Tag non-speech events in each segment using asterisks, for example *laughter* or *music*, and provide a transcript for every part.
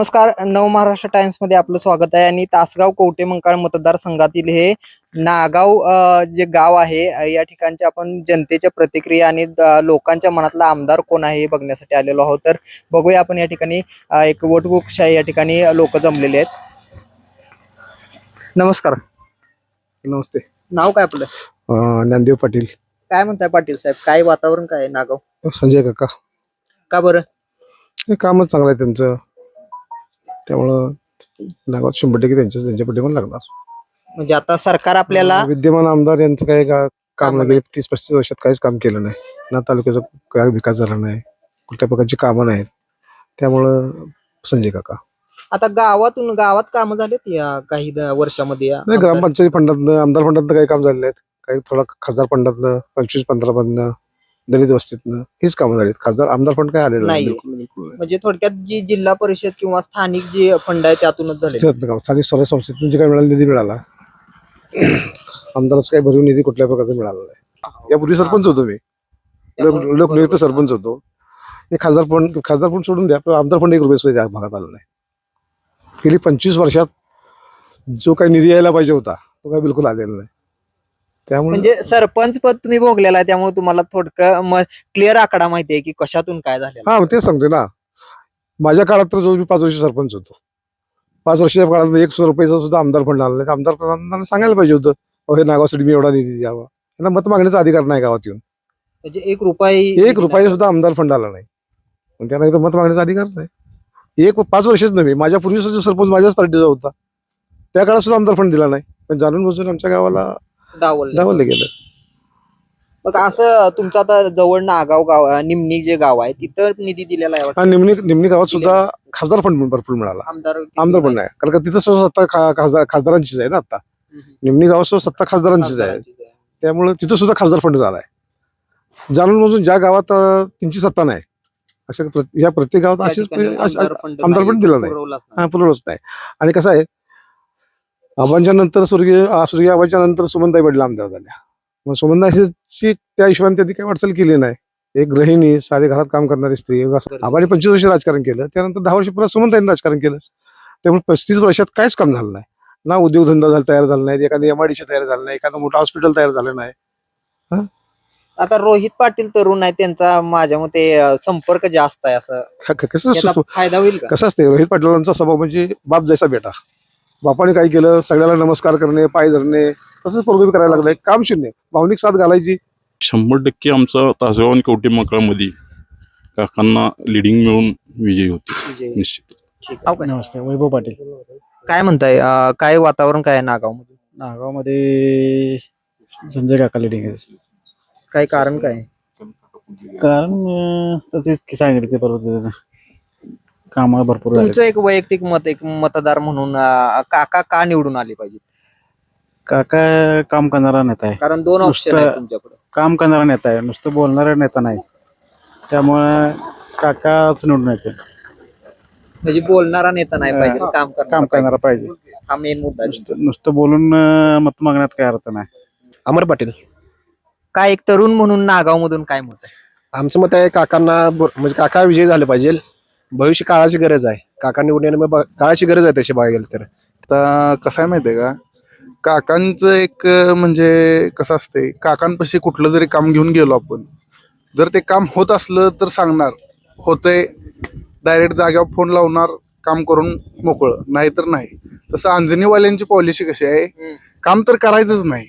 नमस्कार नव महाराष्ट्र टाइम्समध्ये आपलं स्वागत आहे आणि तासगाव कवटे मंकाळ मतदारसंघातील हे नागाव जे गाव आहे या ठिकाणचे आपण जनतेच्या प्रतिक्रिया आणि लोकांच्या मनातला आमदार कोण आहे हे बघण्यासाठी आलेलो आहोत. तर बघूया आपण या ठिकाणी एक वोटबुकशाही या ठिकाणी लोक जमलेले आहेत. नमस्कार. नमस्ते. नाव काय आपलं? ज्ञानदेव पाटील. काय म्हणताय पाटील साहेब? काय वातावरण काय आहे नागाव? संजय काका. का बरं? हे कामच चांगलं आहे त्यांचं. त्यामुळं नागात शंभर टक्के त्यांच्या त्यांच्या पण लागणार. म्हणजे आता सरकार आपल्याला विद्यमान आमदार यांचं काही का- काम कामं नाही. गेले तीस पस्तीस वर्षात काहीच काम केलं नाही. ना तालुक्याचा काय विकास झाला नाही. कुठल्या प्रकारची कामं नाहीत. त्यामुळं संजय काका. आता गावातून गावात कामं झालेत या काही द- वर्षामध्ये या नाही आमदार- ग्रामपंचायत फंडातनं आमदार फंडातनं काही काम झालेले आहेत. काही थोडा खासदार फंडातनं पंचवीस पंधरा मधनं. दलित वस्तीतनं हीच कामं झालीत. खासदार आमदार फंड काय आलेलं नाही. नाहीये. बिलकुल बिलकुल. नाही. म्हणजे थोडक्यात जी जिल्हा परिषद किंवा स्थानिक जे फंड आहे त्यातूनच झाले. त्यातनं काम. स्थानिक स्वराज्य संस्थेतून जे काही मिळाला निधी मिळाला. *clears throat* आमदाराचा काही भरीव निधी कुठल्या प्रकारचा मिळाला नाही. यापूर्वी सरपंच होतो मी. लोक लोकनियुक्त सरपंच होतो. हे खासदार फंड खासदार फंड सोडून द्या पण आमदार फंड एक रुपये सुद्धा त्या भागात आला नाही. गेली पंचवीस वर्षात जो काही निधी यायला पाहिजे होता तो काही बिलकुल आलेला नाही. त्यामुळे म्हणजे सरपंच पद तुम्ही भोगलेला आहे त्यामुळे तुम्हाला थोडकं क्लिअर आकडा माहिती आहे की कशातून काय झालेलं हा तेच सांगतोय ना. माझ्या काळात तर जो मी पाच वर्ष सरपंच होतो. पाच वर्षाच्या काळात एक सौ रुपयाचा सुद्धा आमदार फंड आला नाही. आमदार फंडांना सांगायला पाहिजे होतं हे नागासाठी मी एवढा निधी द्यावा. यांना मत मागण्याचा अधिकार नाही गावात येऊन. म्हणजे एक रुपये एक रुपया सुद्धा आमदार फंड आला नाही. त्यांना इथं मत मागण्याचा अधिकार नाही. एक पाच वर्षच नव्हे माझ्या पूर्वीचा जो सरपंच माझ्याच पार्टीचा होता. त्या काळात सुद्धा आमदार फंड दिला नाही. पण जाणून बुजून आमच्या गावाला डावललं. डावलं गेलं. मग असं तुमचं आता जवळ नागाव गाव निमणी जे गाव आहे तिथं निधी दिलेला आहे वाटतं. आणि निमणी निमणी गावात सुद्धा खासदार फंड भरपूर मिळाला. आमदार आमदार पण नाही. कारण का तिथं सुद्धा सत्ता खा- खासदार खासदारांचीच आहे ना आता. हम्म. निमणी गावात सुद्धा सत्ता खासदारांचीच आहे. आहे. त्यामुळे तिथं सुद्धा खासदार फंड झालाय. जाणून बुजून ज्या गावात अं, त्यांची सत्ता नाही अशा प्रत- या प्रत्येक गावात त्या अशीच ठिकाणी अशी- आमदार फंड आमदार नाही, फंड दिला नाही. पुरवलाच नाही. हा पुरवलंच नाही. आणि कसं आहे आबांच्या नंतर स्वर्गीय स्वर्गीय आबांच्या नंतर सुमनताई वडील आमदार झाल्या. मग सुमनताईची त्या हिशोबाने त्यांनी काही वाटचाल केली नाही. एक गृहिणी साधे घरात काम करणारी स्त्री आबांनी पंचवीस वर्ष राजकारण केलं त्यानंतर दहा वर्ष पुन्हा सुमनताईंनी राजकारण केलं. त्यामुळे पस्तीस वर्षात काहीच काम झालं नाही. ना उद्योगधंदा झाला तयार झाला नाही एखादी एमआयडीसी तयार झालं नाही एखादं मोठं हॉस्पिटल तयार झालं नाही. आता रोहित पाटील तरुण आहे त्यांचा माझ्या मते संपर्क जास्त आहे असं. कसं फायदा होईल कसं असते रोहित पाटलांचा स्वभाव म्हणजे बाप जैसा बेटा. बापाने काय केलं? सगळ्याला नमस्कार करणे पाय धरणे तसंच पोरगं करायला लागलंय. काम शून्य भावनिक साथ घालायची. शंभर टक्के आमचा तासगाव आणि कवटे मकळामध्ये काकांना लिडिंग मिळून विजयी होते. निश्चित. काय? नमस्ते वैभव पाटील. काय म्हणताय? अं, काय वातावरण काय आहे नागावमध्ये नागावमध्ये संजय काका लिडिंग आहे काय कारण काय? आहे? कारण अं, तर ते सांगितलं ते बरोबर कामाला भरपूर तुमचं एक वैयक्तिक मत एक मतदार म्हणून अं, काका का निवडून आले पाहिजे काका काम करणारा नेता आहे. कारण दोन ऑप्शन नुसतं- आहेत तुमच्याकडे. काम करणारा नेता आहे. नुसतं बोलणारा नेता नाही. त्यामुळे काकाच निवडून येते म्हणजे बोलणारा नेता नाही पाहिजे काम काम करणार करणारा पाहिजे. हा मेन मुद्दा आहे. नुसतं नुसतं बोलून अं, मत मागण्यात काय अर्थ नाही. अमर पाटील. काय एक तरुण म्हणून नागाव मधून काय मत आहे? आमचं मत आहे काकांना ब- म्हणजे काका विजय झाले पाहिजे. भविष्य काळाची गरज आहे. काका निवडून येणं मग ब- काळाची गरज आहे तशी बघायला गेलं तर. आता कसं आहे माहितीये का? काकांचं एक म्हणजे कसं असते काकांपाशी कुठलं जरी काम घेऊन गेलो आपण जर ते काम होत असलं तर सांगणार होतंय डायरेक्ट जाग्यावर फोन लावणार काम करून मोकळं नाही तर नाही. तसं अंजनीवाल्यांची पॉलिसी कशी आहे. काम तर करायचंच नाही.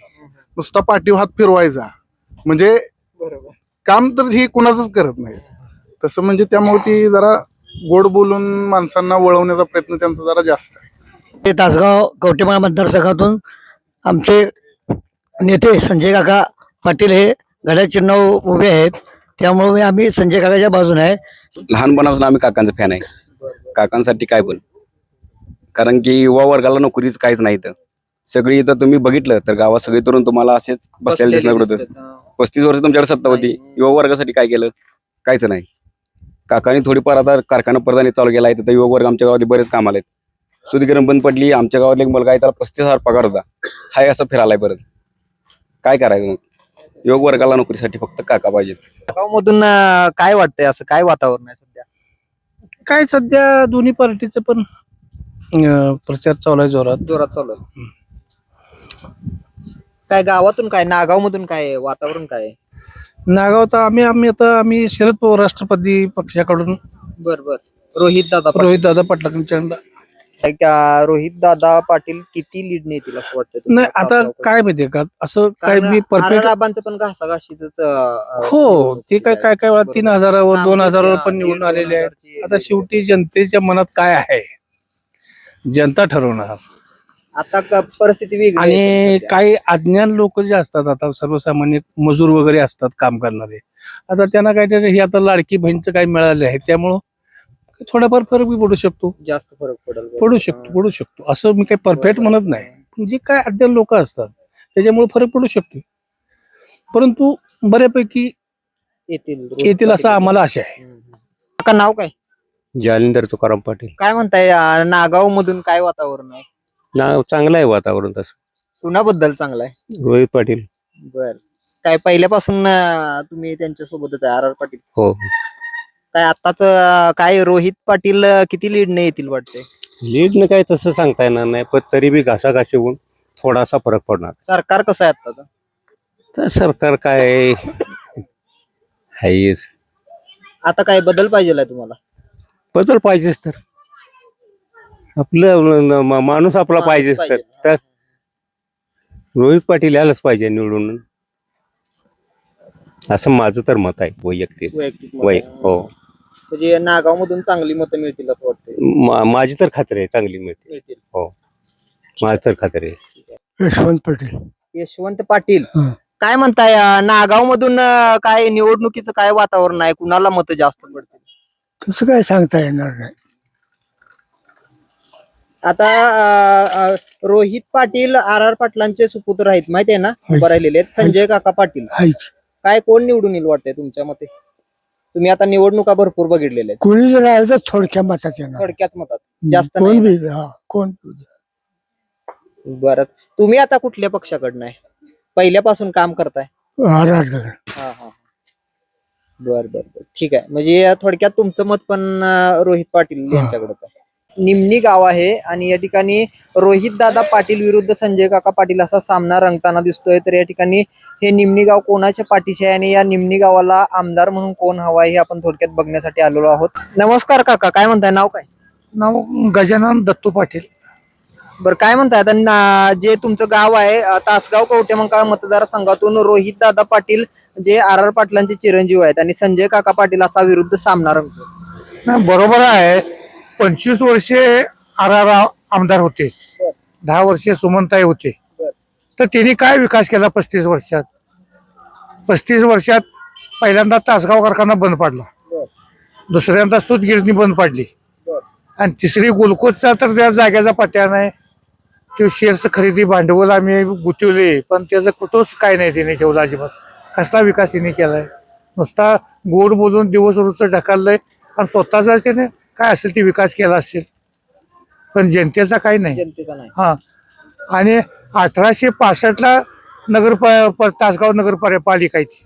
नुसता पाठीव हात फिरवायचा. म्हणजे बरोबर. काम तर ही कुणाचंच करत नाही. तसं म्हणजे त्यामुळे ती जरा गोड बोलून माणसांना वळवण्याचा प्रयत्न त्यांचा जरा जास्त आहे. ते तासगाव कवटेमाळ मतदारसंघातून आमचे नेते संजय काका पाटील हे घड्याळ चिन्ह उभे आहेत. त्यामुळे आम्ही संजय काकाच्या बाजूने आहे. लहानपणापासून आम्ही काकांचा फॅन आहे. काकांसाठी काय पण कारण की युवा वर्गाला नोकरीच काहीच नाही इथं. सगळी इथं तुम्ही बघितलं तर गावात सगळी तरुण तुम्हाला असेच बसलेले दिसणार. पस्तीस वर्ष तुमच्याकडे सत्ता होती. युवा वर्गासाठी काय केलं? काहीच नाही. काकांनी थोडीफार आता कारखाना प्रधानी चालू केला आहे तिथं युवा वर्ग आमच्या गावात बरेच काम आलेत सुधीकरण बंद पडली आमच्या गावातला एक मुलगा आहे त्याला पस्तीस हजार पगार होता. हाय असं फिरायलाय परत. काय करायचं मग? युवक वर्गाला नोकरीसाठी फक्त काका पाहिजेत. मधून काय वाटतंय असं? काय वातावरण आहे सध्या? काय सध्या दोन्ही पार्टीचं पण अं, प्रचार चालू आहे जोरात. जोरात चालू आहे. काय गावातून काय नागाव मधून काय आहे? वातावरण काय? आहे? नागाव तर आम्ही आम्ही आता आम्ही शरद पवार राष्ट्रपती पक्षाकडून बर बर. रोहित दादा रोहित दादा पाटलांच्या रोहित दादा पाटील किती लीड ने येतील असं वाटतं नाही आता काय माहितीये का? असं काय मी परफेक्ट राबांचं पण घासाघाशीच हो ते काय काय काय वेळा तीन हजारावर दोन हजारावर पण निवडून आलेले आहेत. आता शेवटी जनतेच्या मनात काय आहे? जनता ठरवणार. आता क- परिस्थिती वेगळी आहे आणि. काही अज्ञान लोक जे असतात आता सर्वसामान्य मजूर वगैरे असतात काम करणारे. आता त्यांना काहीतरी हे आता लाडकी बहीणचं काही मिळाले आहे त्यामुळं थोडाफार फरक बी पडू शकतो. जास्त फरक पडेल पडू शकतो पडू शकतो. असं मी काही परफेक्ट म्हणत नाही. पण जे काय अज्ञान लोक असतात त्याच्यामुळे फरक पडू शकतो. परंतु बऱ्यापैकी येतील येतील असं आम्हाला आशा आहे. का नाव काय? जालिंदर तुकाराम पाटील. काय म्हणताय नागाव मधून काय वातावरण आहे? नाव चांगलं आहे वातावरण तसं. कुणाबद्दल चांगलं आहे? रोहित पाटील. बर. काय पहिल्यापासून अं, तुम्ही त्यांच्या सोबतच आहे आर आर पाटील? हो. काय आताच अं, काय रोहित पाटील अं, किती लीड ने येतील वाटते लीडनं काय तसं सांगता येणार नाही पण तरी बी घासाघाशी होऊन थोडासा फरक पडणार. सरकार कसं आहे आता तर सरकार काय हायच. आता काय बदल पाहिजे तुम्हाला? बदल पाहिजेच तर. आपलं म- माणूस आपला माणूस पाहिजेच तर. पाहिजे. तर रोहित पाटील यायलाच पाहिजे निवडून. असं माझं तर मत आहे वैयक्तिक. वैयक्तिक मत. हो. म्हणजे नागाव मधून चांगली मतं मिळतील असं वाटतंय. मा- माझी तर खात्री आहे चांगली मिळते मिळतील. माझी तर खात्री आहे. यशवंत पाटील. यशवंत पाटील. हं. काय म्हणताय नागाव मधून काय निवडणुकीचं काय वातावरण आहे? कुणाला मतं जास्त पडतील? तसं काय सांगता येणार नाही. आता अं, अं, रोहित पाटील आर आर पाटलांचे सुपुत्र आहेत माहिती आहे ना? उभं राहिलेले आहेत. संजय काका पाटील. काय कोण निवडून येईल वाटतंय तुमच्या मते? तुम्ही आता निवडणुका भरपूर बघितलेल्या आहेत. कोणी जर आलं तर थोडक्या मतात येणार. थोडक्यात मतात. जास्त कोण नाही. बी हा कोण बरं. तुम्ही आता कुठल्या पक्षाकडनं आहे? पहिल्यापासून काम करताय? आर आर हा हा. बर बर बर. ठीक आहे. म्हणजे थोडक्यात तुमचं मत पण अं, रोहित पाटील यांच्याकडेच आहे निमणी गाव आहे आणि या ठिकाणी रोहित दादा पाटील विरुद्ध संजय काका पाटील असा सामना रंगताना दिसतोय. तर या ठिकाणी हे निमणी गाव कोणाच्या पाठीशी आहे आणि या निमणी गावाला आमदार म्हणून कोण हवा आहे हे आपण थोडक्यात बघण्यासाठी आलेलो आहोत. नमस्कार काका काय म्हणताय? नाव काय? नाव गजानन दत्तू पाटील. बरं काय म्हणताय? आता ना- जे तुमचं गाव आहे अं, तासगाव कवटेमंकाळ मतदारसंघातून रोहित दादा पाटील जे आर आर पाटलांचे चिरंजीव आहेत आणि संजय काका पाटील असा विरुद्ध सामना रंगतो नाही बरोबर आहे. पंचवीस वर्षे आर आर आमदार होते. दहा वर्षे सुमनताई होते. तर त्यांनी काय विकास केला पस्तीस वर्षात? पस्तीस वर्षात पहिल्यांदा तासगाव कारखाना बंद पडला. दुसऱ्यांदा सूतगिरणी बंद पडली. आणि तिसरी गुलकोजचा तर त्या जाग्याचा पत्त्या नाही. ते शेअर्स खरेदी भांडवल आम्ही गुंतवले पण त्याचं कुठंच काय नाही त्याने ठेवलं अजिबात. कसला विकास त्याने केलाय? नुसता गोड बोलून दिवस रोजचं ढकललंय आणि स्वतःचा त्याने काय असेल ते विकास केला असेल. पण जनतेचा काही नाही. जनतेचा नाही. हा. आणि अठराशे पासष्टला नगर प- प- तासगाव नगरपालिका आहे ती.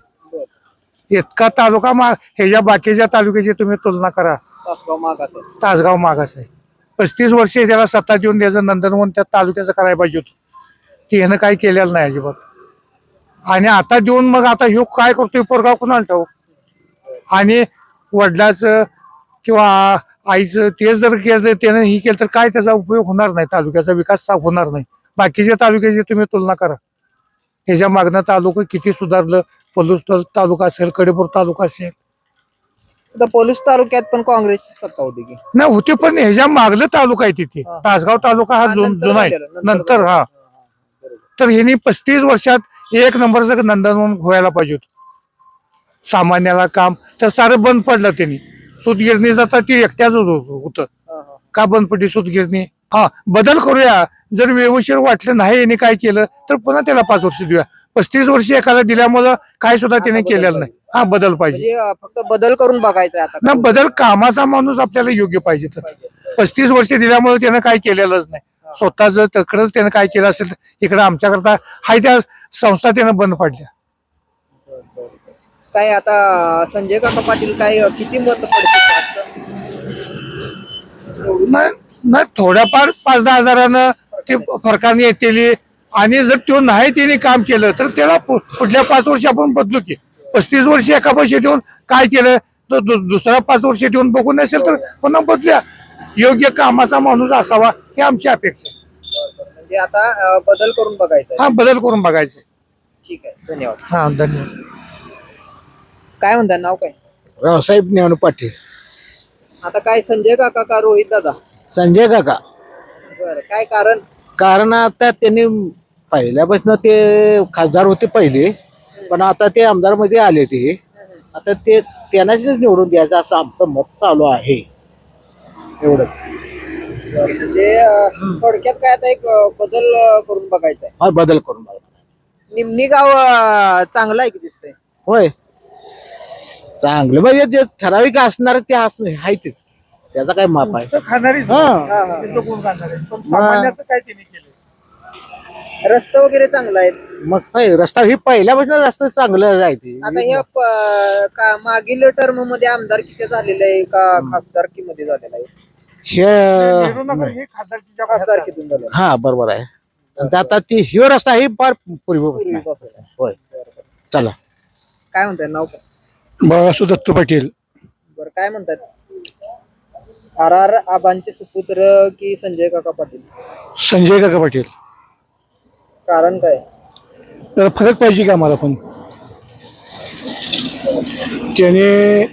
इतका तालुका मा ह्याच्या बाकीच्या तालुक्याची तुम्ही तुलना करा. तासगाव मागास आहे. तासगाव मागास आहे पस्तीस वर्षे त्याला सत्ता देऊन द्यायचं नंदनवन त्या तालुक्याचं करायला पाहिजे होतं. ते ह्यानं काही केलेलं नाही अजिबात. आणि आता देऊन मग आता ह्यो काय करतोय पोरगाव कुणाला ठाऊ आणि वडिलाचं किंवा आईचं ते जर केलं त्यानं ही केलं तर काय त्याचा उपयोग होणार नाही? तालुक्याचा विकास होणार नाही. बाकीच्या तालुक्याची तुम्ही तुलना करा. ह्याच्या मागणं तालुका किती सुधारलं पलूस तालुका असेल कडेपूर तालुका असेल. आता पोलीस तालुक्यात पण काँग्रेसची सत्ता होती की? नाही होते पण ह्याच्या मागलं तालुका आहे तिथे. हा. तासगाव तालुका हा हा, जुन- नंतर जुना आहे. नंतर. हा. तर ह्यांनी पस्तीस वर्षात एक नंबरचं नंदनवन व्हायला पाहिजे होतं. सामान्याला काम तर सारं बंद पडलं त्यांनी. सूतगिरणी जाता ती एकट्याच होत. का बंद पडली सूतगिरणी? हा बदल करूया. जर व्यवस्थित वाटलं नाही यांनी काय केलं तर पुन्हा त्याला पाच वर्ष देऊया. पस्तीस वर्ष एखादा दिल्यामुळं काय सुद्धा त्याने केलेलं नाही. हा बदल पाहिजे. म्हणजे फक्त बदल करून बघायचा आता. ना बदल कामाचा माणूस आपल्याला योग्य पाहिजे तर. पस्तीस वर्ष दिल्यामुळे त्यानं काय केलेलंच नाही. स्वतः जर तकडंच त्यानं काय केलं असेल इकडे आमच्याकरता हाय त्या संस्था त्यानं बंद पडल्या. काय आता संजय काका पाटील काय किती मत नाही थोड्याफार पाच दहा हजारानं ते फरकाने येतील आणि जर तो नाही त्याने काम केलं तर त्याला पुढल्या पाच वर्ष आपण बदलू की. पस्तीस वर्ष एका पैसे ठेवून काय केलं तर दु- दुसरा पाच वर्ष ठेवून बघून नसेल तर पुन्हा बदल्या. योग्य कामाचा माणूस असावा ही आमची अपेक्षा आहे. म्हणजे आता बदल करून बघायचा. हा बदल करून बघायचे ठीक आहे धन्यवाद. हा धन्यवाद. काय म्हणतात नाव काय? रावसाहेब ज्ञानू पाटील. आता काय संजय काका का रोहित दादा? संजय काका. बरं काय कारण? कारण आता त्यांनी पहिल्यापासून ते खासदार होते पहिले पण आता ते आमदारमध्ये आले ते. आता ते त्यांनाच निवडून द्यायचं असं आमचं मत चालू आहे. एवढं. म्हणजे अं, थोडक्यात काय आता एक अं, बदल अं, करून बघायचा आहे हा बदल करून बघा निमणी गाव अं, चांगलं आहे की दिसतंय? होय. चांगलं. म्हणजे जे ठराविक असणार ते असणार आहे तेच. त्याचा काय माप आहे? हा. आहे? काय त्यांनी केलं रस्ते वगैरे चांगला आहेत मग होय, रस्ता ही पहिल्यापासून रस्ता चांगलं आहे ते. आता ह्या प- का मागील टर्ममध्ये आमदारकीच्या झालेलं आहे का खासदारकी मध्ये झालेलं आहे? हे हे खासदारकीच्या आहे. खासदारकीतून हा बरोबर आहे. आणि आता ती ह्यो रस्ता ही फार पूर्वीपासून आहे. आहे. होय. चला. काय म्हणताय नाव काय? बाळासू दत्त पाटील. बरं काय म्हणतात? आर आर आबांचे सुपुत्र की संजय काका पाटील? संजय काका पाटील. कारण काय? जरा फरक पाहिजे का आम्हाला पण. त्याने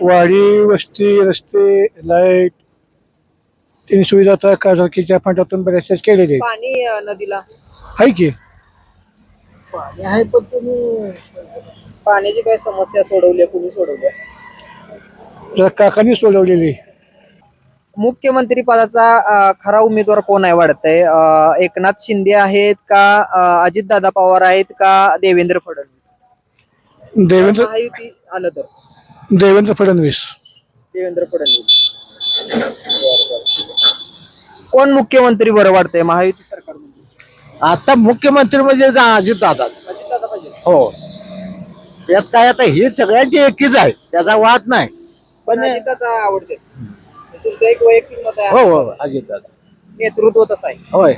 वाडी वस्ती रस्ते लाइट त्यांनी सुविधा आता खासदारकीच्या फंडातून केलेले आहेत. पाणी अं, नदीला? आहे की. पाणी आहे पण तुम्ही पाण्याची काय समस्या सोडवली कुणी सोडवल्या जरा काकांनी सोडवलेली. मुख्यमंत्री पदाचा अं, खरा उमेदवार कोण आहे वाटतंय? अं, एकनाथ शिंदे आहेत का अजित दादा पवार आहेत का देवेंद्र फडणवीस? देवेंद्र महायुती आलं तर? देवेंद्र फडणवीस. देवेंद्र फडणवीस. कोण मुख्यमंत्री बरं वाटतंय महायुती सरकारमध्ये? आता मुख्यमंत्री म्हणजे अजित दादा अजित दादा पाहिजे हो. त्यात काय आता हे सगळ्यांची एकीच आहे. त्याचा वाद नाही. पण अजित दादा आवडते. तुमचं एक वैयक्तिक मत आहे. हो हो अजित दादा नेतृत्व तसं आहे. होय.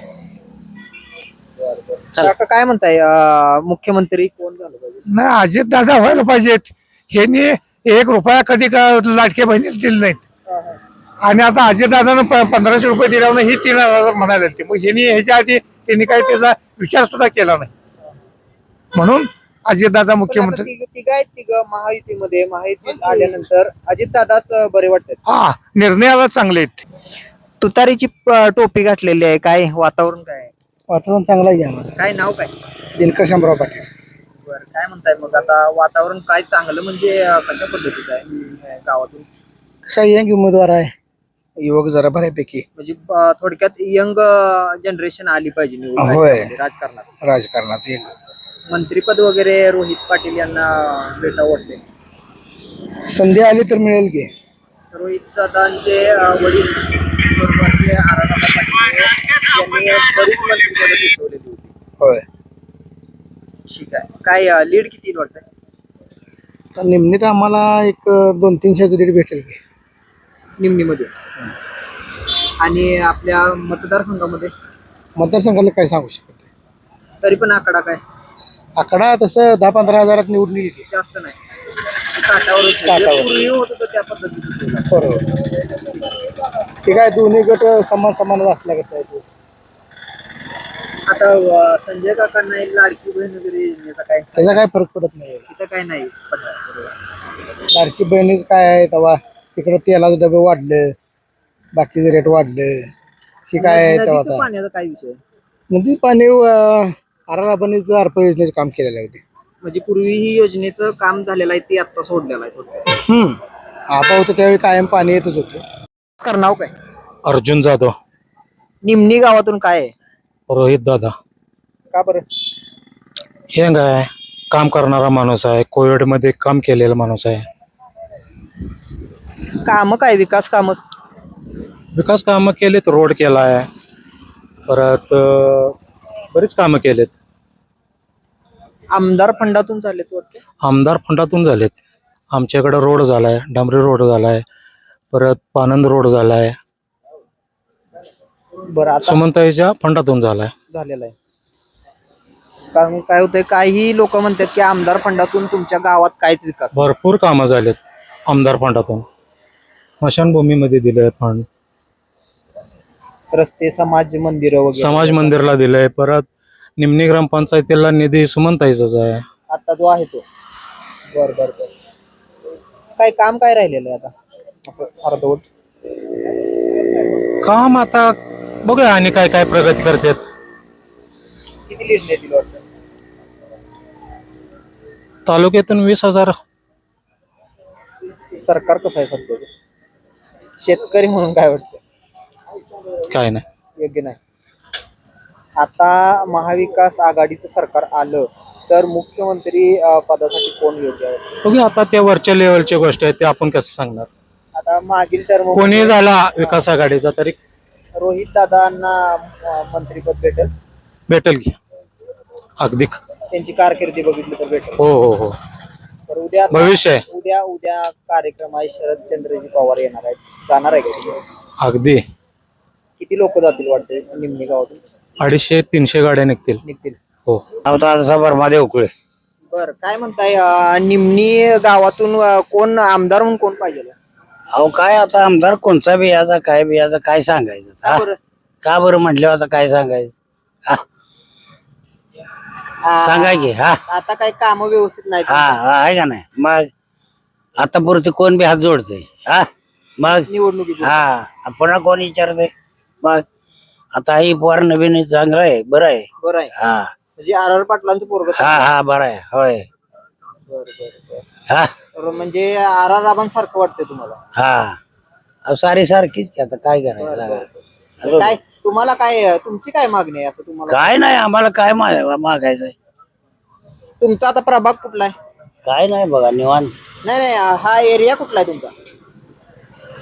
चला. काका काय म्हणताय? अं, मुख्यमंत्री कोण झालं पाहिजे? नाही अजित दादा व्हायला पाहिजेत. ह्यांनी एक रुपया कधी का लाटक्या बहिणीला दिले नाहीत. आणि आता अजित दादानं पंधराशे रुपये दिल्यावर ही तीन हजार म्हणाले ते मग ह्यांनी ह्याच्या आधी त्यांनी काही त्याचा विचार सुद्धा केला नाही. म्हणून अजित दादा मुख्यमंत्री तिघ आहेत तिघ महायुतीमध्ये. महायुतीत आल्यानंतर अजित दादाच बरे वाटतात. हा निर्णयाला चांगले आहेत. तुतारीची प- टोपी घातलेली आहे. काय वातावरण काय? आहे? वातावरण चांगलं आहे आम्हाला. काय नाव काय? दिनकर शंभराव पाटील. बरं काय म्हणताय मग? आता वातावरण काय चांगलं म्हणजे अं, कशा पद्धतीचं आहे? गावातून? कसा यंग उमेदवार आहे? युवक जरा बऱ्यापैकी. म्हणजे अं, थोडक्यात यंग जनरेशन आली पाहिजे निवडून. होय. राजकारणात. राजकारणात एक. मंत्रीपद वगैरे रोहित पाटील यांना भेटा वाटते संधी आली तर मिळेल की? रोहित दादांचे वडील स्वर्गवासी पाटील यांनी बरीच मंत्रिपद भूषवलेली होती. होय. ठीक आहे. काय लीड किती वाटतंय? तर निम्नीत आम्हाला एक दोन तीनशे रीड भेटेल की. निमणीमध्ये. आणि आपल्या मतदारसंघामध्ये? मतदारसंघाला काय सांगू शकत नाही. तरी पण आकडा काय? आकडा तसं दहा पंधरा हजारात निवडून येते जास्त नाही. काटावर काटावर. पूर्वी होत होतं त्या पद्धतीने केलं. बरोबर. ते काय दोन्ही गट समान समान असल्यागत आहे ते. आता अं, संजय काकांना एक लाडकी बहीण वगैरे योजनेचा काय? त्याचा काय फरक पडत नाही. तिथं काय नाही. पडणार. लाडकी बहिणीच काय आहे तेव्हा? तिकडे तेलाचे डबे वाढले बाकीचे रेट वाढले. शी काय आहे तेव्हा नदीचं आता? पाण्याचा काय विषय? नदी पाणी आराराबनीचं अर्प योजनेचं काम केलेलं आहे ते. म्हणजे पूर्वी ही योजनेचं काम झालेलं आहे ते आता सोडलेलं आहे थोडक्यात. हम्म. आता होतं त्यावेळी कायम पाणी येतच होतं. कर नाव काय? अर्जुन जाधव. निमणी गावातून काय आहे? रोहित दादा. का बरं? यंग आहे? काम करणारा माणूस आहे कोविडमध्ये काम केलेला माणूस आहे. काम काय? विकास काम? विकास कामं केलेत रोड केला आहे परत अं, बरीच कामं केलेत. आमदार फंडातून झालेत वाटतं? आमदार फंडातून झालेत. आमच्याकडं रोड झालाय डांबरी रोड झालाय परत पानंद रोड झालाय. बरं आता सुमनताईच्या फंडातून झालाय. झालेला आहे. कारण काय होतंय काही लोक म्हणतात की आमदार फंडातून तुमच्या गावात काहीच विकास. भरपूर कामं झालेत आमदार फंडातून. स्मशानभूमीमध्ये दिलंय फंड रस्ते समाज मंदिर वगैरे. समाज मंदिरला दिलंय परत निमणी ग्रामपंचायतीला निधी सुमनताईचाच आहे. आता जो आहे तो. बर बर बर. काय काम काय राहिलेलं आहे आता? असं अर्धवट. काम आता बघूया आणि काय काय प्रगती करतात. किती लीड देतील वाटतं? तालुक्यातून वीस हजार. सरकार कसं आहे सध्याचं शेतकरी म्हणून काय वाटतं? काय नाही. योग्य नाही. आता महाविकास आघाडीचं सरकार आलं तर मुख्यमंत्री पदासाठी कोण योग्य आहे? बघूया आता त्या वरच्या लेवलच्या गोष्टी आहेत ते आपण कसं सांगणार? आता मागील टर्म कोणी झाला विकास आघाडीचा तरी? रोहित दादांना मंत्रीपद भेटेल. भेटेल की. अगदी त्यांची कारकिर्दी बघितली तर भेटेल. हो हो हो. तर उद्या भविष्य आहे. उद्या उद्या कार्यक्रम आहे शरदचंद्रजी पवार येणार आहेत. जाणार आहे का? तिथे? अगदी. किती लोक जातील वाटते निम्नी गावातून? अडीचशे तीनशे गाड्या निघतील. निघतील. हो. महादेव बर काय म्हणताय अं, निमणी गावातून अं, कोण आमदार म्हणून कोण पाहिजे? अहो काय आता आमदार कोणचा बियाचा काय बियाचा काय सांगायचं? का हा? बरं? का बरं म्हटलं आता काय सांगायचं? आ- सांगा की हा? आता काय काम व्यवस्थित नाही हा हा, आहे का नाही? मग आता पुरते कोण बी हात जोडतंय? हा? मग? निवडणुकीत हा पुन्हा कोण विचारतंय? मग? आता ही पोर नवीन चांगलं आहे बरं आहे. बरं आहे. हा. म्हणजे आर आर पाटलांचं पोरग हा हा बरं आहे. होय. हा. म्हणजे आर आर राबांसारखं वाटतंय तुम्हाला? हा. अहो, सारी सारखीच की आता काय बरं, करायचं बरं. काय तुम्हाला काय तुमची काय मागणी आहे असं तुम्हाला? काय नाही आम्हाला काय मा- मागायचंय? तुमचा आता प्रभाग कुठला आहे? काय नाही बघा निवांत. नाही नाही हा एरिया कुठला आहे तुमचा?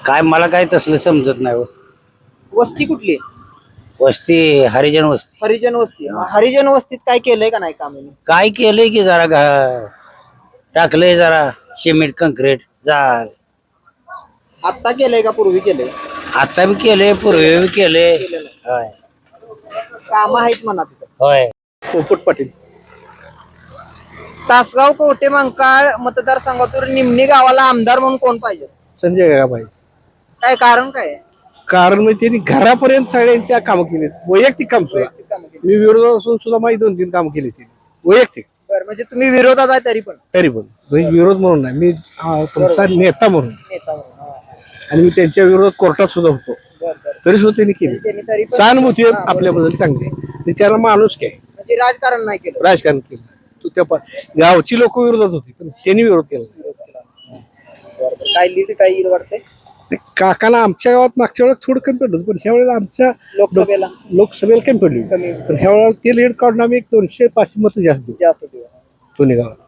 काय मला काय तसलं समजत नाही हो. वस्ती कुठली आहे? वस्ती हरिजन वस्ती. हरिजन वस्ती मग हरिजन वस्तीत काय केलंय का नाही काम? काय केलंय की जरा घा टाकलंय जरा सिमेंट कंक्रीट झाल आत्ता केलंय का पूर्वी केलंय? आता बी केलंय पूर्वी बी केलंय. केलेलं होय. काम आहेत म्हणा तिथं. होय. पोपट पाटील. तासगाव कोटे मंकाळ मतदारसंघातून निमणी गावाला आमदार म्हणून कोण पाहिजे? संजय गाभाई काय कारण काय आहे? कारण म्हणजे त्यांनी घरापर्यंत सगळ्यांच्या कामं केलीत वैयक्तिक काम सुद्धा वैयक्तिक कामं केली. मी विरोधात असून सुद्धा माझी दोन तीन कामं केली त्यांनी वैयक्तिक बरं म्हणजे तुम्ही विरोधात आहे तरी पण तरी पण म्हणजे विरोध म्हणून नाही मी हा, तुमचा नेता म्हणून नेता म्हणून. हा, हा. आणि मी त्यांच्या विरोधात कोर्टात सुद्धा होतो बरं, बरं. तरी सुद्धा त्यांनी केली त्यांनी तरी पण- सहानुभूती. आपल्याबद्दल चांगली आहे. आणि त्याला माणूस काय म्हणजे राजकारण नाही केलं राजकारण केलं तू त्या पा- गावची लोक विरोधात होती पण त्यांनी विरोध केला नाही. बरं, बरं. काय लीड काय येईल वाटतंय काकाला आमच्या गावात मागच्या वेळेला थोडं कमी पडलं पण ह्या वेळेला आमच्या लोकसभेला. लोकसभेला कमी पडली. पण ह्या वेळेला ते लीड काढून आम्ही एक दोनशे पाचशे मतं जास्त देऊ जास्त दोन्ही गावात